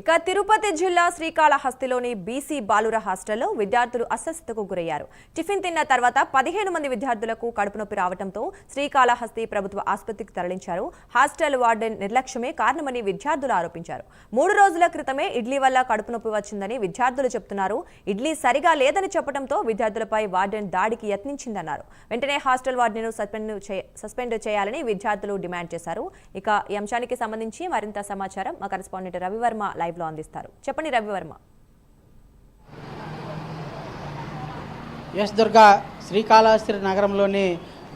ఇక తిరుపతి జిల్లా శ్రీకాళహస్తిలోని బీసీ బాలుర హాస్టల్లో విద్యార్థులు అస్వస్థతకు గురయ్యారు. టిఫిన్ తిన్న తర్వాత పదిహేను మంది విద్యార్థులకు కడుపు నొప్పి రావడంతో శ్రీకాళహస్తి ప్రభుత్వ ఆసుపత్రికి తరలించారు. హాస్టల్ వార్డెన్ నిర్లక్ష్యమే కారణమని విద్యార్థులు ఆరోపించారు. మూడు రోజుల క్రితమే ఇడ్లీ వల్ల కడుపు నొప్పి వచ్చిందని విద్యార్థులు చెప్తున్నారు. ఇడ్లీ సరిగా లేదని చెప్పడంతో విద్యార్థులపై వార్డెన్ దాడికి యత్నించిందన్నారు. వెంటనే హాస్టల్ వార్డెన్ సస్పెండ్ సస్పెండ్ చేయాలని విద్యార్థులు డిమాండ్ చేశారు. ఇక ఈ అంశానికి సంబంధించి మరింత సమాచారం మా కరెస్పాండెంట్ రవివర్మ లైవ్ లో అందిస్తారు. చెప్పండి రవివర్మ. ఎస్ దుర్గా శ్రీకాళహస్తి నగరంలోని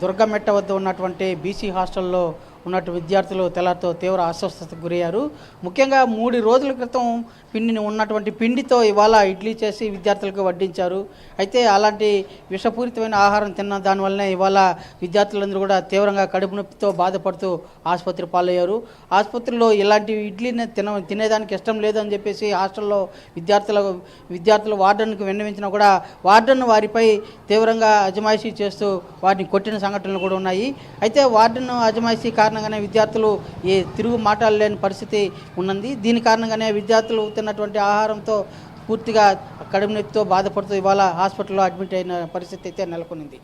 దుర్గమెట్ట వద్ద ఉన్నటువంటి బీసీ హాస్టల్లో ఉన్నట్టు విద్యార్థులు తెల్లతో తీవ్ర అస్వస్థతకు గురయ్యారు. ముఖ్యంగా మూడు రోజుల క్రితం పిండిని ఉన్నటువంటి పిండితో ఇవాళ ఇడ్లీ చేసి విద్యార్థులకు వడ్డించారు. అయితే అలాంటి విషపూరితమైన ఆహారం తిన్న దానివల్లనే ఇవాళ విద్యార్థులందరూ కూడా తీవ్రంగా కడుపు నొప్పితో బాధపడుతూ ఆసుపత్రి పాలయ్యారు. ఆసుపత్రిలో ఇలాంటి ఇడ్లీని తిన తినేదానికి ఇష్టం లేదని చెప్పేసి హాస్టల్లో విద్యార్థుల విద్యార్థులు వార్డెన్కి విన్నవించినా కూడా వార్డెన్ వారిపై తీవ్రంగా అజమాయిషీ చేస్తూ వారిని కొట్టిన సంఘటనలు కూడా ఉన్నాయి. అయితే వార్డెన్ అజమాయిషీ కారణంగానే విద్యార్థులు ఏ తిరుగు మాటలు లేని పరిస్థితి ఉన్నది. దీని కారణంగానే విద్యార్థులు తిన్నటువంటి ఆహారంతో పూర్తిగా కడుపు నొప్పితో బాధపడుతూ ఇవాళ హాస్పిటల్లో అడ్మిట్ అయిన పరిస్థితి అయితే నెలకొనింది.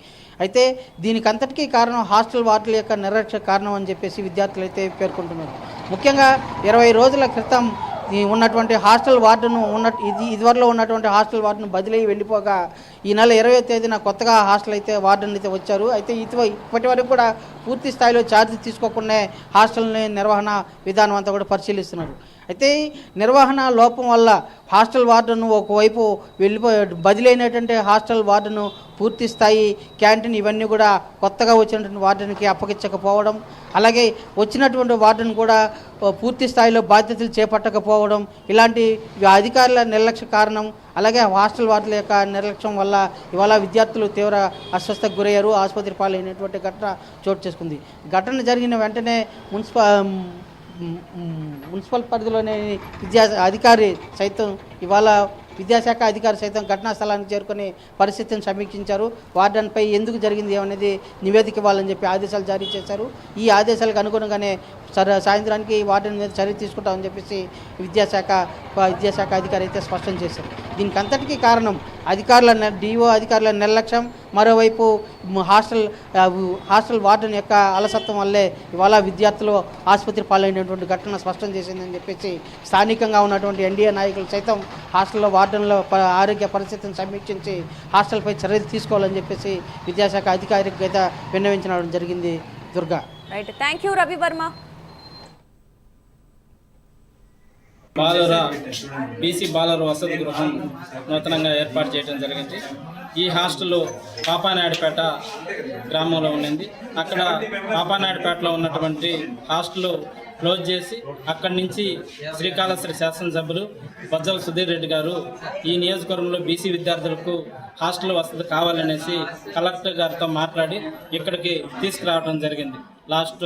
అయితే దీనికి అంతటికీ కారణం హాస్టల్ వార్డుల యొక్క నిర్లక్ష్య కారణం అని చెప్పేసి విద్యార్థులు అయితే పేర్కొంటున్నారు. ముఖ్యంగా ఇరవై రోజుల క్రితం ఈ ఉన్నటువంటి హాస్టల్ వార్డును ఉన్న ఇది ఇదివరలో ఉన్నటువంటి హాస్టల్ వార్డును బదిలీ వెళ్ళిపోగా ఈ నెల ఇరవై తేదీన కొత్తగా హాస్టల్ అయితే వార్డును అయితే వచ్చారు. అయితే ఇటు ఇప్పటి వరకు కూడా పూర్తి స్థాయిలో ఛార్జ్ తీసుకోకుండా హాస్టల్ని నిర్వహణ విధానం అంతా కూడా పరిశీలిస్తున్నారు. అయితే నిర్వహణ లోపం వల్ల హాస్టల్ వార్డును ఒకవైపు వెళ్ళిపో బదిలైనటువంటి హాస్టల్ వార్డును పూర్తి స్థాయి క్యాంటీన్ ఇవన్నీ కూడా కొత్తగా వచ్చినటువంటి వార్డునికి అప్పగించకపోవడం అలాగే వచ్చినటువంటి వార్డును కూడా పూర్తి స్థాయిలో బాధ్యతలు చేపట్టకపోవడం ఇలాంటి అధికారుల నిర్లక్ష్య కారణం అలాగే హాస్టల్ వార్డుల యొక్క నిర్లక్ష్యం వల్ల ఇవాళ విద్యార్థులు తీవ్ర అస్వస్థకు గురయ్యారు. ఆసుపత్రి పాలైనటువంటి ఘటన చోటు చేసుకుంది. ఘటన జరిగిన వెంటనే మున్సిపల్ మున్సిపల్ పరిధిలోని విద్యా అధికారి సైతం ఇవాళ విద్యాశాఖ అధికారి సైతం ఘటనా స్థలానికి చేరుకొని పరిస్థితిని సమీక్షించారు. వార్డన్పై ఎందుకు జరిగింది ఏమనేది నివేదిక ఇవ్వాలని చెప్పి ఆదేశాలు జారీ చేశారు. ఈ ఆదేశాలకు అనుగుణంగానే సాయంత్రానికి వార్డెన్ మీద చర్య తీసుకుంటామని చెప్పేసి విద్యాశాఖ విద్యాశాఖ అధికారి అయితే స్పష్టం చేశారు. దీనికి అంతటికీ కారణం అధికారుల డిఓ అధికారుల నిర్లక్ష్యం. మరోవైపు హాస్టల్ హాస్టల్ వార్డెన్ యొక్క అలసత్వం వల్లే ఇవాళ విద్యార్థులు ఆసుపత్రి పాలైనటువంటి ఘటన స్పష్టం చేసిందని చెప్పేసి స్థానికంగా ఉన్నటువంటి ఎన్డీఏ నాయకులు సైతం హాస్టల్లో వార్డెన్లో ప- ఆరోగ్య పరిస్థితిని సమీక్షించి హాస్టల్పై చర్యలు తీసుకోవాలని చెప్పేసి విద్యాశాఖ అధికారికి అయితే విన్నవించడం జరిగింది. Durga. Right. Thank you Ravivarma. బాలుర బీసీ బాలుర వసతి గృహం నూతనంగా ఏర్పాటు చేయడం జరిగింది. ఈ హాస్టల్ పాపానాయుడుపేట గ్రామంలో ఉండింది. అక్కడ పాపానాయుడుపేటలో ఉన్నటువంటి హాస్టల్ క్లోజ్ చేసి అక్కడి నుంచి శ్రీకాళహస్తి శాసనసభ్యులు బజ్జల సుధీర్ రెడ్డి గారు ఈ నియోజకవర్గంలో బీసీ విద్యార్థులకు హాస్టల్ వసతి కావాలనేసి కలెక్టర్ గారితో మాట్లాడి ఇక్కడికి తీసుకురావడం జరిగింది. Last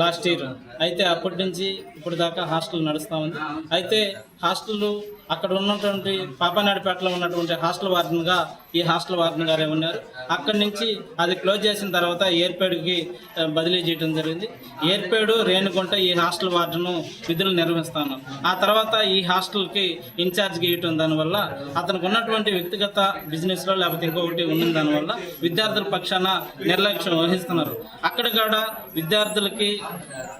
last year. అయితే అప్పటి నుంచి ఇప్పుడు దాకా హాస్టల్ నడుస్తూ ఉంది. అయితే హాస్టల్ అక్కడ ఉన్నటువంటి పాపనాడిపేటలో ఉన్నటువంటి హాస్టల్ వార్డెన్గా ఈ హాస్టల్ వార్డెన్ గారే ఉన్నారు. అక్కడి నుంచి అది క్లోజ్ చేసిన తర్వాత ఏర్పేడుకి బదిలీ చేయడం జరిగింది. ఏర్పేడు రేణుగుంట ఈ హాస్టల్ వార్డును విధులు నిర్వహిస్తాను. ఆ తర్వాత ఈ హాస్టల్కి ఇన్ఛార్జ్గా ఇవ్వటం దానివల్ల అతనికి ఉన్నటువంటి వ్యక్తిగత బిజినెస్లో లేకపోతే ఇంకొకటి ఉన్న దానివల్ల విద్యార్థుల పక్షాన నిర్లక్ష్యం వహిస్తున్నారు. అక్కడ కూడా విద్యార్థులకి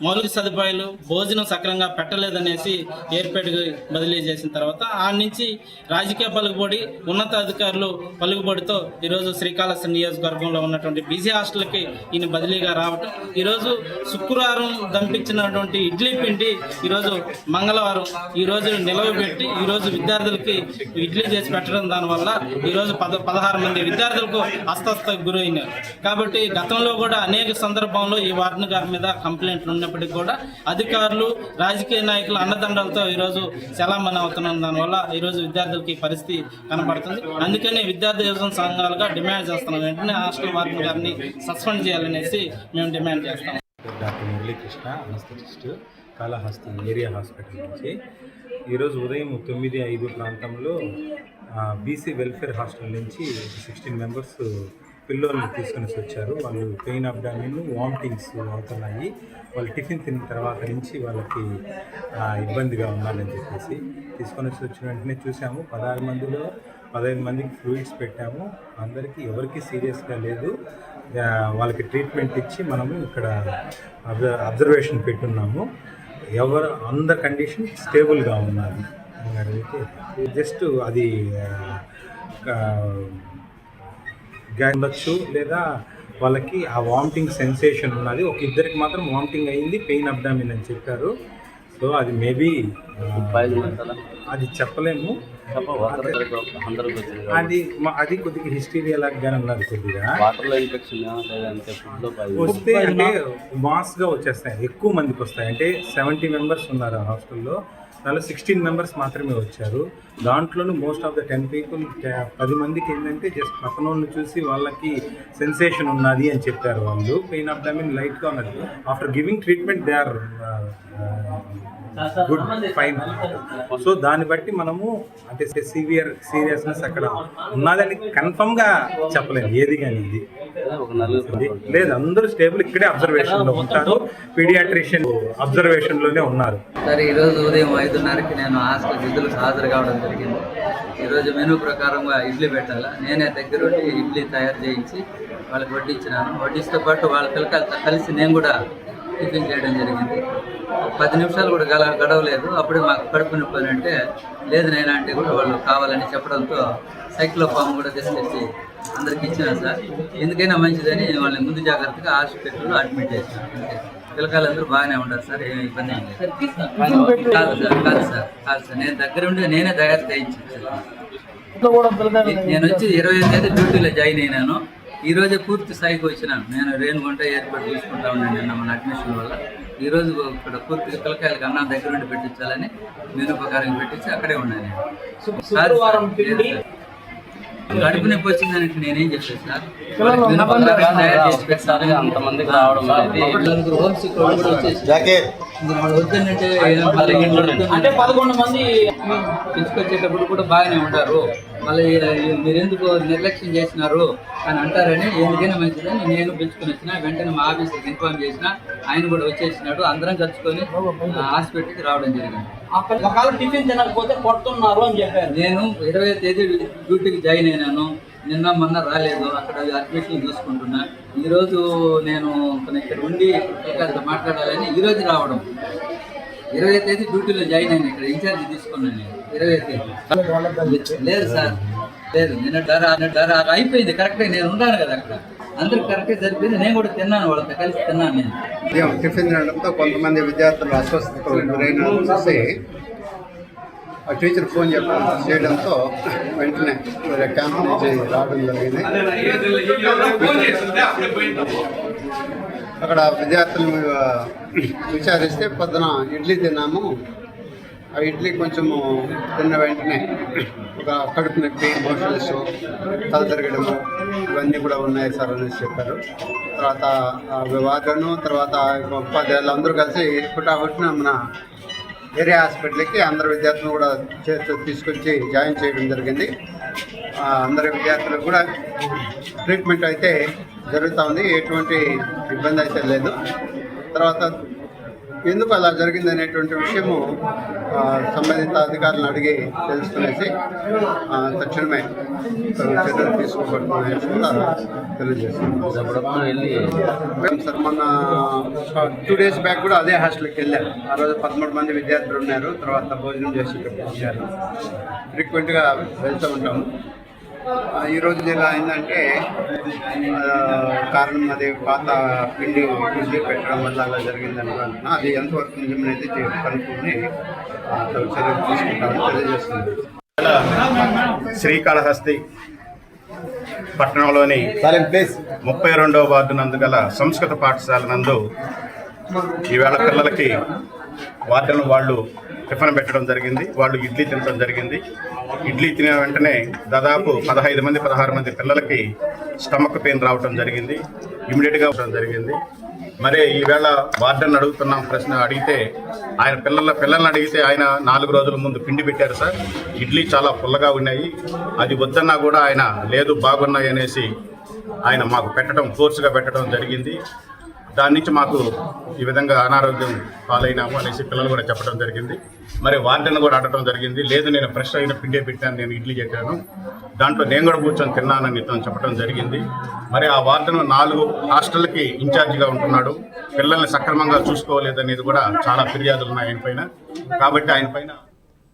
మౌలిక సదుపాయాలు భోజనం సక్రమంగా పెట్టలేదనేసి ఏర్పేటకు బదిలీ చేసిన తర్వాత ఆ నుంచి రాజకీయ పలుకుబడి ఉన్నతాధికారులు పలుకుబడితో ఈరోజు శ్రీకాళహస్తి నియోజకవర్గంలో ఉన్నటువంటి బీసీ హాస్టల్కి ఈయన బదిలీగా రావటం. ఈరోజు శుక్రవారం దంపించినటువంటి ఇడ్లీ పిండి ఈరోజు మంగళవారం ఈరోజు నిలవబెట్టి ఈరోజు విద్యార్థులకి ఇడ్లీ చేసి పెట్టడం దానివల్ల ఈరోజు పద పదహారు మంది విద్యార్థులకు అస్వస్థకు గురైనారు. కాబట్టి గతంలో కూడా అనేక సందర్భంలో ఈ వార్డెన్ గారి మీద కంప్లైంట్లు ఉన్నప్పటికీ కూడా అధికారులు రాజకీయ నాయకుల అన్నదండలతో ఈరోజు చలామణి అవుతున్నాం. దానివల్ల ఈరోజు విద్యార్థులకి పరిస్థితి కనబడుతుంది. అందుకనే విద్యార్థి యోజన సంఘాలుగా డిమాండ్ చేస్తున్నాం. వెంటనే హాస్టల్ వార్డెన్ గారిని సస్పెండ్ చేయాలనేసి మేము డిమాండ్ చేస్తాం. Doctor Muralikrishna anaesthetist Kalahasti area hospital నుంచి. ఈరోజు ఉదయం తొమ్మిది ఐదు ప్రాంతంలో బీసీ వెల్ఫేర్ హాస్టల్ నుంచి సిక్స్టీన్ మెంబర్స్ పిల్లల్ని తీసుకొని వచ్చారు. వాళ్ళు పెయిన్ అబ్డామిన్ వామిటింగ్స్ అవుతున్నాయి. వాళ్ళు టిఫిన్ తిన్న తర్వాత నుంచి వాళ్ళకి ఇబ్బందిగా ఉండాలని చెప్పేసి తీసుకొని వచ్చి వచ్చిన వెంటనే చూసాము. పదహారు మందిలో పదహైదు మందికి ఫ్లూయిడ్స్ పెట్టాము. అందరికీ ఎవరికి సీరియస్గా లేదు. వాళ్ళకి ట్రీట్మెంట్ ఇచ్చి మనము ఇక్కడ అబ్జర్వేషన్ పెట్టున్నాము. ఎవరు అందరి కండిషన్ స్టేబుల్గా ఉన్నారు అడిగితే జస్ట్ అది ఉండొచ్చు లేదా వాళ్ళకి ఆ వామిటింగ్ సెన్సేషన్ ఉన్నది. ఒక ఇద్దరికి మాత్రం వామిటింగ్ అయింది పెయిన్ అబ్డామిన్ అని చెప్పారు. సో అది మేబీ అది చెప్పలేము. అది అది కొద్దిగా హిస్టీరియా లాగానే ఉన్నది కొద్దిగా. వస్తే అంటే మాస్గా వచ్చేస్తాయి ఎక్కువ మందికి వస్తాయి. అంటే సెవెంటీ మెంబర్స్ ఉన్నారు ఆ హాస్టల్లో. దానిలో సిక్స్టీన్ మెంబర్స్ మాత్రమే వచ్చారు. దాంట్లోనూ most of the ten people పది మందికి ఏంటంటే జస్ట్ పక్కన చూసి వాళ్ళకి సెన్సేషన్ ఉన్నది అని చెప్పారు వాళ్ళు. పెయిన్ ఆఫ్ మీన్ లైట్గా ఉన్నది. After giving treatment they are good fine so దాన్ని బట్టి మనము అంటే సివియర్ సీరియస్నెస్ అక్కడ ఉన్నదని కన్ఫర్మ్గా చెప్పలేము. ఏది కానీ ఇది. లేదు అందరూ స్టేబుల్ ఇక్కడే అబ్జర్వేషన్లో ఉంటారు. పీడియాట్రిషియన్ అబ్జర్వేషన్లోనే ఉన్నారు. సరే ఈరోజు ఉదయం ఐదున్నరకి నేను హాస్టల్ విధులకు హాజరు కావడం జరిగింది. ఈరోజు మెనూ ప్రకారంగా ఇడ్లీ పెట్టాలా? నేనే దగ్గరుండి ఇడ్లీ తయారు చేయించి వాళ్ళకి వడ్డించినాను వడ్డిస్తూ పాటు వాళ్ళ పిల్లకాయలతో కలిసి నేను కూడా టిఫిన్ చేయడం జరిగింది. పది నిమిషాలు కూడా గల గడవలేదు. అప్పుడే మాకు కడుపు నొప్పి అంటే లేదు నేను అంటే కూడా వాళ్ళు కావాలని చెప్పడంతో సైకిల్ ఫామ్ కూడా తీసుకొచ్చి అందరికి ఇచ్చినాను సార్. ఎందుకైనా మంచిదని వాళ్ళని ముందు జాగ్రత్తగా హాస్పిటల్లో అడ్మిట్ అంతే. పిల్లకాయలందరూ బాగానే ఉంటారు సార్ ఏమి ఇబ్బంది ఏం లేదు. కాదు సార్ కాదు సార్ కాదు సార్ నేను దగ్గర ఉండి నేనే తయారు చేయించాను నేను వచ్చి ఇరవై తేదీ డ్యూటీలో జాయిన్ అయినాను. ఈ రోజే పూర్తి స్థాయికి వచ్చినాను. నేను రేణుగుంట ఏర్పాటు చూసుకుంటా ఉన్నాను నిన్న మన అడ్మిషన్ వల్ల. ఈ రోజు ఇక్కడ పూర్తిగా పిల్లకాయలకి అన్నం దగ్గర ఉండి పెట్టించాలని మెనూ ప్రకారం పెట్టించి అక్కడే ఉన్నాను నేను. శుక్రవారం కడుపు నొప్పి నేనేం చెప్పాను సార్. వాళ్ళకి మెనూ ప్రకారం తయారు చేసి పెట్టాలి అంతమందికి రావడం అనేది. హోమ్ కూడా వచ్చేసి అంటే పదకొండు మంది తీసుకొచ్చేటప్పుడు కూడా బాగానే ఉంటారు. మళ్ళీ మీరు ఎందుకు నిర్లక్ష్యం చేసినారు అని అంటారని ఎందుకైనా మంచిదని నేను పిలుచుకుని వచ్చిన వెంటనే మా ఆఫీసర్కి ఇన్ఫార్మ్ చేసిన ఆయన కూడా వచ్చేసినాడు. అందరం కలుసుకొని హాస్పిటల్కి రావడం జరిగింది. ఒకవేళ టిఫిన్ తినకపోతే కొడుతున్నారు అని చెప్పారు. నేను ఇరవై తేదీ డ్యూటీకి జాయిన్ అయినాను. నిన్న మొన్న రాలేదు. అక్కడ అడ్మిషన్ చూసుకుంటున్నా ఈ రోజు నేను ఇక్కడ ఉండి మాట్లాడాలని ఈ రోజు రావడం. ఇరవై తేదీ డ్యూటీలో జాయిన్ అయినా ఇక్కడ ఇన్ఛార్జ్ తీసుకున్నాను నేను. ఇరవై తేదీ. లేదు సార్ లేదు. నిన్న ధర ధర అయిపోయింది. కరెక్టే నేను ఉన్నాను కదా అక్కడ. అందరికి కరెక్టే సరిపోయింది నేను కూడా తిన్నాను వాళ్ళతో కలిసి తిన్నాను నేను. టిఫిన్ తినడంతో కొంతమంది విద్యార్థులు అస్వస్థతకు చూసి ఆ టీచర్ ఫోన్ చెప్పడం చేయడంతో వెంటనే వేరే క్యాంప్ నుంచి రావడం జరిగింది. అక్కడ విద్యార్థులు విచారిస్తే పొద్దున ఇడ్లీ తిన్నాము. ఆ ఇడ్లీ కొంచెము తిన్న వెంటనే ఒక కడుపు నొప్పి మోషన్స్ తల తిరగడము ఇవన్నీ కూడా ఉన్నాయి సార్ అనేసి చెప్పారు. తర్వాత ఆ తర్వాత ఉపాధ్యాయులు అందరూ కలిసి పుట్టాబట్టిన మన ఏరియా హాస్పిటల్కి అందరు విద్యార్థులు కూడా చేస్తూ తీసుకొచ్చి జాయిన్ చేయడం జరిగింది. అందరి విద్యార్థులకు కూడా ట్రీట్మెంట్ అయితే జరుగుతూ ఉంది ఎటువంటి ఇబ్బంది అయితే లేదు. తర్వాత ఎందుకు అలా జరిగింది అనేటువంటి విషయము సంబంధిత అధికారులను అడిగి తెలుసుకునేసి తక్షణమే చర్యలు తీసుకోబడుతున్నాయని కూడా తెలియజేస్తున్నాం. సార్ మొన్న టూ డేస్ బ్యాక్ కూడా అదే హాస్టల్కి వెళ్ళారు ఆ రోజు పదమూడు మంది విద్యార్థులు ఉన్నారు. తర్వాత భోజనం చేసి ఇక్కడికి వచ్చారు. ఫ్రీక్వెంట్గా వెళ్తూ ఉంటాము. ఆ, ఈ రోజు ఇలా అయిందంటే ఆ, కారణం అది పాత పిండి పిండి పెట్టడం వల్ల అలా జరిగింది అనుకుంటున్నా అది ఎంతవరకు నిజమైతే కనుక్కొని చర్యలు తీసుకుంటామని తెలియజేస్తుంది శ్రీకాళహస్తి పట్టణంలోని ముప్పై రెండవ వార్డు నందు గల సంస్కృత పాఠశాల నందు ఈవేళ పిల్లలకి వార్డును వాళ్ళు టిఫిన్ పెట్టడం జరిగింది వాళ్ళు ఇడ్లీ తినడం జరిగింది. ఇడ్లీ తిన వెంటనే దాదాపు పదహైదు మంది పదహారు మంది పిల్లలకి స్టమక్ పెయిన్ రావడం జరిగింది. ఇమీడియట్గా అవడం జరిగింది. మరే ఈవేళ వార్డెన్ అడుగుతున్నాం ప్రశ్న అడిగితే ఆయన పిల్లల పిల్లల్ని అడిగితే ఆయన నాలుగు రోజుల ముందు పిండి పెట్టారు సార్. ఇడ్లీ చాలా పుల్లగా ఉన్నాయి. అది వద్దన్నా కూడా ఆయన లేదు బాగున్నాయి అనేసి ఆయన మాకు పెట్టడం ఫోర్స్గా పెట్టడం జరిగింది. దాని నుంచి మాకు ఈ విధంగా అనారోగ్యం పాలైనాము అనేసి పిల్లలు కూడా చెప్పడం జరిగింది. మరి వార్డెన్ కూడా అడగడం జరిగింది. లేదు నేను ఫ్రెష్ అయిన పిండే పెట్టాను నేను ఇడ్లీ చెప్పాను దాంట్లో నేను కూడా కూర్చొని తిన్నానని తను చెప్పడం జరిగింది. మరి ఆ వార్డెన్ నాలుగు హాస్టల్కి ఇన్ఛార్జిగా ఉంటున్నాడు. పిల్లల్ని సక్రమంగా చూసుకోలేదనేది కూడా చాలా ఫిర్యాదులు ఉన్నాయి ఆయన పైన. కాబట్టి ఆయన పైన